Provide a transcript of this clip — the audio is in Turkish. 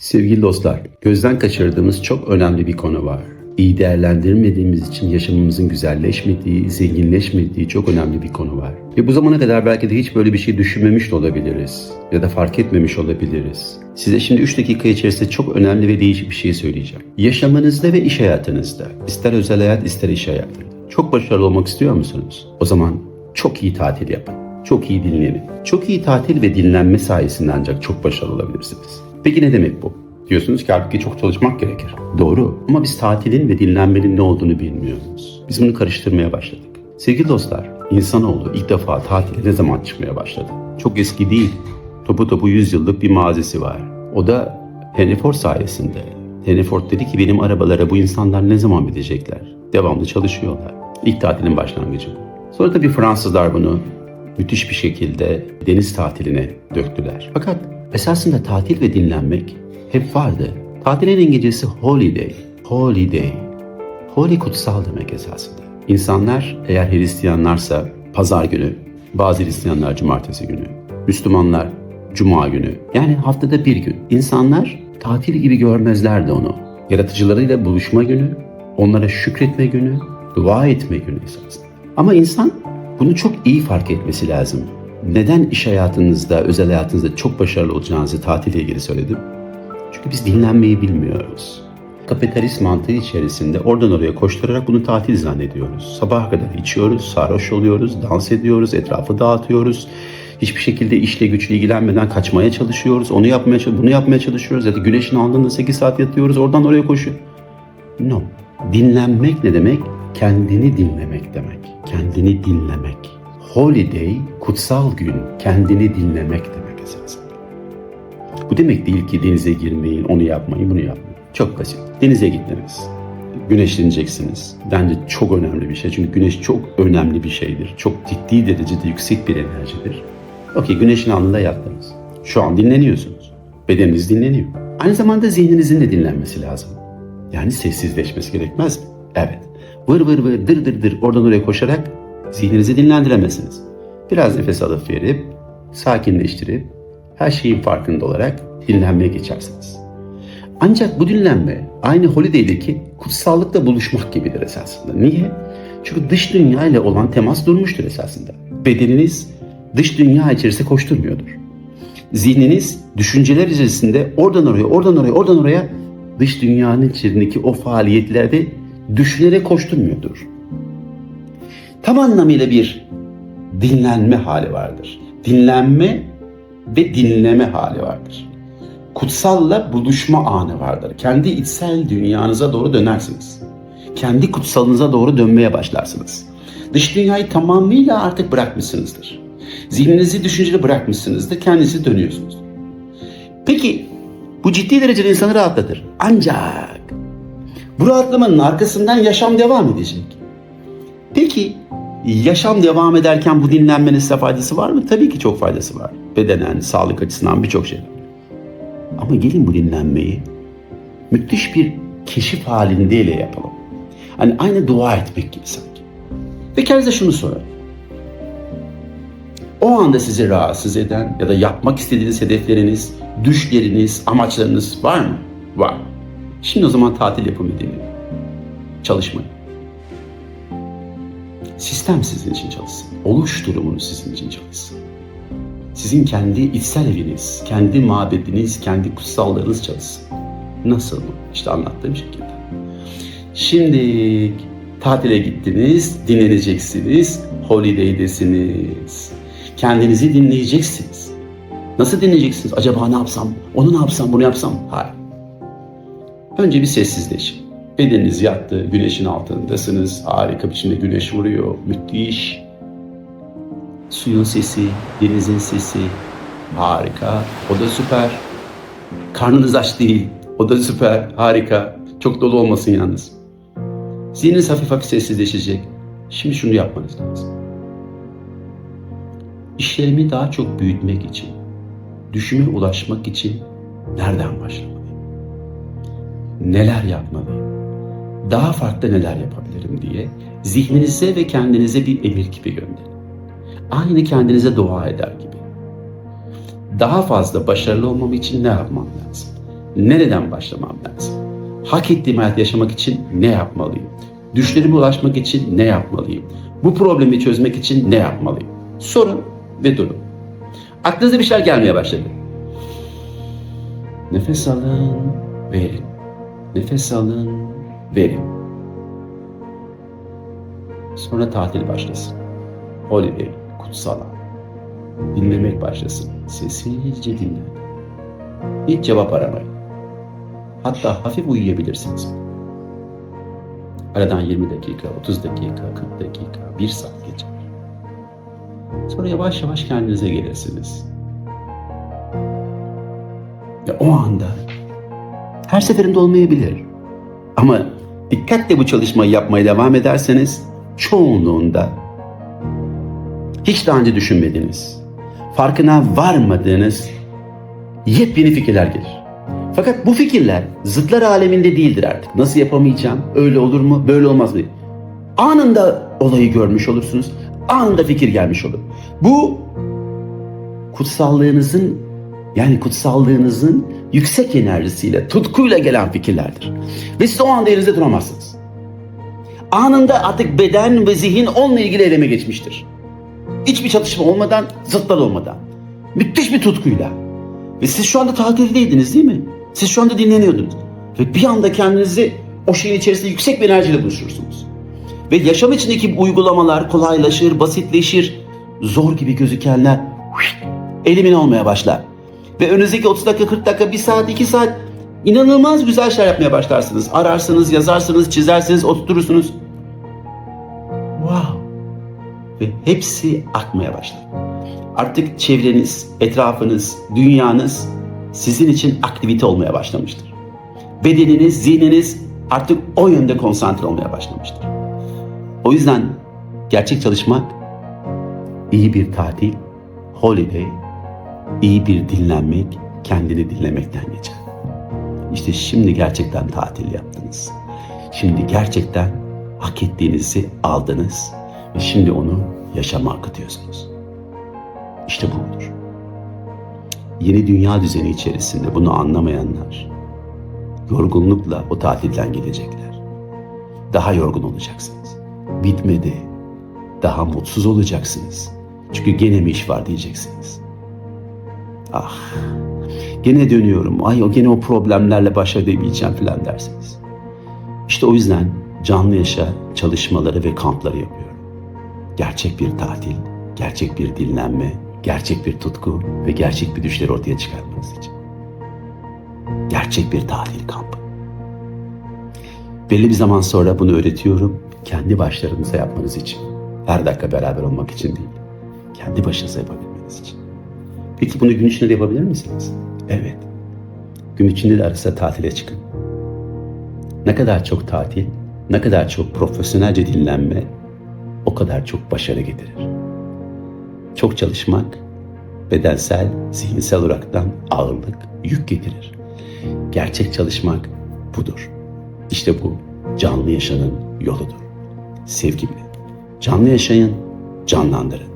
Sevgili dostlar, gözden kaçırdığımız çok önemli bir konu var. İyi değerlendirmediğimiz için yaşamımızın güzelleşmediği, zenginleşmediği çok önemli bir konu var. Ve bu zamana kadar belki de hiç böyle bir şey düşünmemiş de olabiliriz. Ya da fark etmemiş olabiliriz. Size şimdi 3 dakika içerisinde çok önemli ve değişik bir şey söyleyeceğim. Yaşamınızda ve iş hayatınızda, ister özel hayat ister iş hayatında, çok başarılı olmak istiyor musunuz? O zaman çok iyi tatil yapın. Çok iyi dinlenin. Çok iyi tatil ve dinlenme sayesinde ancak çok başarılı olabilirsiniz. Peki ne demek bu? Diyorsunuz ki halbuki çok çalışmak gerekir. Doğru ama biz tatilin ve dinlenmenin ne olduğunu bilmiyoruz. Biz bunu karıştırmaya başladık. Sevgili dostlar, insanoğlu ilk defa tatile ne zaman çıkmaya başladı? Çok eski değil. Topu topu 100 yıllık bir mazisi var. O da Henry Ford sayesinde. Henry Ford dedi ki benim arabalara bu insanlar ne zaman bitecekler? Devamlı çalışıyorlar. İlk tatilin başlangıcı bu. Sonra tabii Fransızlar bunu müthiş bir şekilde deniz tatiline döktüler. Fakat esasında tatil ve dinlenmek hep vardı. Tatilin İngilizcesi holiday. Holiday. Holy kutsal demek esasında. İnsanlar eğer Hristiyanlarsa pazar günü, bazı Hristiyanlar cumartesi günü, Müslümanlar cuma günü. Yani haftada bir gün. İnsanlar tatil gibi görmezlerdi onu. Yaratıcılarıyla buluşma günü, onlara şükretme günü, dua etme günü esasında. Ama insan bunu çok iyi fark etmesi lazım. Neden iş hayatınızda, özel hayatınızda çok başarılı olacağınızı tatille ilgili söyledim? Çünkü biz dinlenmeyi bilmiyoruz. Kapitalist mantığı içerisinde oradan oraya koşturarak bunu tatil zannediyoruz. Sabaha kadar içiyoruz, sarhoş oluyoruz, dans ediyoruz, etrafı dağıtıyoruz. Hiçbir şekilde işle güçle ilgilenmeden kaçmaya çalışıyoruz. Onu yapmaya, bunu yapmaya çalışıyoruz. Ya da güneşin altında 8 saat yatıyoruz, oradan oraya koşuyor. No. Dinlenmek ne demek? Kendini dinlemek demek. Kendini dinlemek. Holiday, kutsal gün, kendini dinlemek demek esasında. Bu demek değil ki denize girmeyin, onu yapmayın, bunu yapmayın. Çok basit. Denize gittiniz. Güneşleneceksiniz. Bence çok önemli bir şey. Çünkü güneş çok önemli bir şeydir. Çok ciddi derecede yüksek bir enerjidir. Okey, güneşin altında yattınız. Şu an dinleniyorsunuz. Bedeniniz dinleniyor. Aynı zamanda zihninizin de dinlenmesi lazım. Yani sessizleşmesi gerekmez mi? Evet. Vır vır vır dır dır dır oradan oraya koşarak zihninizi dinlendiremezsiniz. Biraz nefes alıp verip sakinleştirip her şeyin farkında olarak dinlenmeye geçersiniz. Ancak bu dinlenme aynı holiday'deki kutsallıkla buluşmak gibidir esasında. Niye? Çünkü dış dünya ile olan temas durmuştur esasında. Bedeniniz dış dünya içerisinde koşturmuyordur. Zihniniz düşünceler içerisinde oradan oraya, oradan oraya, oradan oraya dış dünyanın içerisindeki o faaliyetlerde düşünerek koşturmuyordur. Tam anlamıyla bir dinlenme hali vardır. Dinlenme ve dinleme hali vardır. Kutsalla buluşma anı vardır. Kendi içsel dünyanıza doğru dönersiniz. Kendi kutsalınıza doğru dönmeye başlarsınız. Dış dünyayı tamamıyla artık bırakmışsınızdır. Zihninizi düşünceli bırakmışsınızdır. Kendinizi dönüyorsunuz. Peki bu ciddi derecede insanı rahatlatır. Ancak bu rahatlamanın arkasından yaşam devam edecek. Peki yaşam devam ederken bu dinlenmenin size faydası var mı? Tabii ki çok faydası var. Bedenen, sağlık açısından birçok şey. Ama gelin bu dinlenmeyi müthiş bir keşif halindeyle yapalım. Hani aynı dua etmek gibi sanki. Ve kendinize şunu sorun. O anda sizi rahatsız eden ya da yapmak istediğiniz hedefleriniz, düşleriniz, amaçlarınız var mı? Var. Şimdi o zaman tatil yapın dinleyin. Çalışmayın. Sistem sizin için çalışsın. Oluş durumunuz sizin için çalışsın. Sizin kendi içsel eviniz, kendi mabediniz, kendi kutsallığınız çalışsın. Nasıl? İşte anlattığım şekilde. Şimdi tatile gittiniz, dinleneceksiniz, holiday'desiniz. Kendinizi dinleyeceksiniz. Nasıl dinleyeceksiniz? Acaba ne yapsam? Onu ne yapsam? Bunu yapsam? Hayır. Önce bir sessizleşin. Bedeniniz yattı, güneşin altındasınız. Harika biçimde güneş vuruyor. Müthiş. Suyun sesi, denizin sesi. Harika. O da süper. Karnınız aç değil. O da süper. Harika. Çok dolu olmasın yalnız. Zihniniz hafif hafif sessizleşecek. Şimdi şunu yapmanız lazım. İşlerimi daha çok büyütmek için, düşüme ulaşmak için nereden başlamalıyım? Neler yapmalıyım? Daha farklı neler yapabilirim diye zihninize ve kendinize bir emir gibi gönderin. Aynı kendinize dua eder gibi. Daha fazla başarılı olmam için ne yapmam lazım? nereden başlamam lazım? Hak ettiğim hayat yaşamak için ne yapmalıyım? Düşlerime ulaşmak için ne yapmalıyım? Bu problemi çözmek için ne yapmalıyım? Sorun ve durun. Aklınıza bir şeyler gelmeye başladı. Nefes alın, verin. Nefes alın, verin. Sonra tatil başlasın. Holiday, kutsal an. Dinlemek başlasın. Sessizce dinleyin. Hiç cevap aramayın. Hatta hafif uyuyabilirsiniz. Aradan 20 dakika, 30 dakika, 40 dakika, 1 saat geçer. Sonra yavaş yavaş kendinize gelirsiniz. Ve o anda her seferinde olmayabilir. Ama dikkatle bu çalışmayı yapmaya devam ederseniz çoğunluğunda hiç daha önce düşünmediğiniz, farkına varmadığınız yepyeni fikirler gelir. Fakat bu fikirler zıtlar aleminde değildir artık. Nasıl yapamayacağım? Öyle olur mu? Böyle olmaz mı? Anında olayı görmüş olursunuz. Anında fikir gelmiş olur. Bu kutsallığınızın yani kutsallığınızın yüksek enerjisiyle, tutkuyla gelen fikirlerdir. Ve siz o anda yerinizde duramazsınız. Anında artık beden ve zihin onunla ilgili eleme geçmiştir. Hiçbir çatışma olmadan, zıtlar olmadan. Müthiş bir tutkuyla. Ve siz şu anda tatildeydiniz değil mi? Siz şu anda dinleniyordunuz. Ve bir anda kendinizi o şeyin içerisinde yüksek bir enerjiyle buluşursunuz. Ve yaşam içindeki uygulamalar kolaylaşır, basitleşir. Zor gibi gözükenler elimin olmaya başlar. Ve önünüzdeki 30 dakika, 40 dakika, 1 saat, 2 saat inanılmaz güzel şeyler yapmaya başlarsınız. Ararsınız, yazarsınız, çizersiniz, oturturursunuz. Wow! Ve hepsi akmaya başlar. Artık çevreniz, etrafınız, dünyanız sizin için aktivite olmaya başlamıştır. Bedeniniz, zihniniz artık o yönde konsantre olmaya başlamıştır. O yüzden gerçek çalışmak iyi bir tatil, holiday, iyi bir dinlenmek, kendini dinlemekten geçer. İşte şimdi gerçekten tatil yaptınız. Şimdi gerçekten hak ettiğinizi aldınız ve şimdi onu yaşama akıtıyorsunuz. İşte bu budur. Yeni dünya düzeni içerisinde bunu anlamayanlar yorgunlukla o tatilden gelecekler. Daha yorgun olacaksınız. Bitmedi. Daha mutsuz olacaksınız. Çünkü gene mi iş var diyeceksiniz. Ah, gene dönüyorum. Ay o gene o problemlerle baş edemeyeceğim falan dersiniz. İşte o yüzden canlı yaşa çalışmaları ve kampları yapıyorum. Gerçek bir tatil, gerçek bir dinlenme, gerçek bir tutku ve gerçek bir düşleri ortaya çıkartmanız için. Gerçek bir tatil kampı. Belli bir zaman sonra bunu öğretiyorum. Kendi başlarınıza yapmanız için. Her dakika beraber olmak için değil. Kendi başınıza yapabilmeniz için. Peki bunu gün içinde de yapabilir misiniz? Evet. Gün içinde de arası tatile çıkın. Ne kadar çok tatil, ne kadar çok profesyonelce dinlenme o kadar çok başarı getirir. Çok çalışmak bedensel, zihinsel olaraktan ağırlık, yük getirir. Gerçek çalışmak budur. İşte bu canlı yaşanın yoludur. Sevgimle. Canlı yaşayın, canlandırın.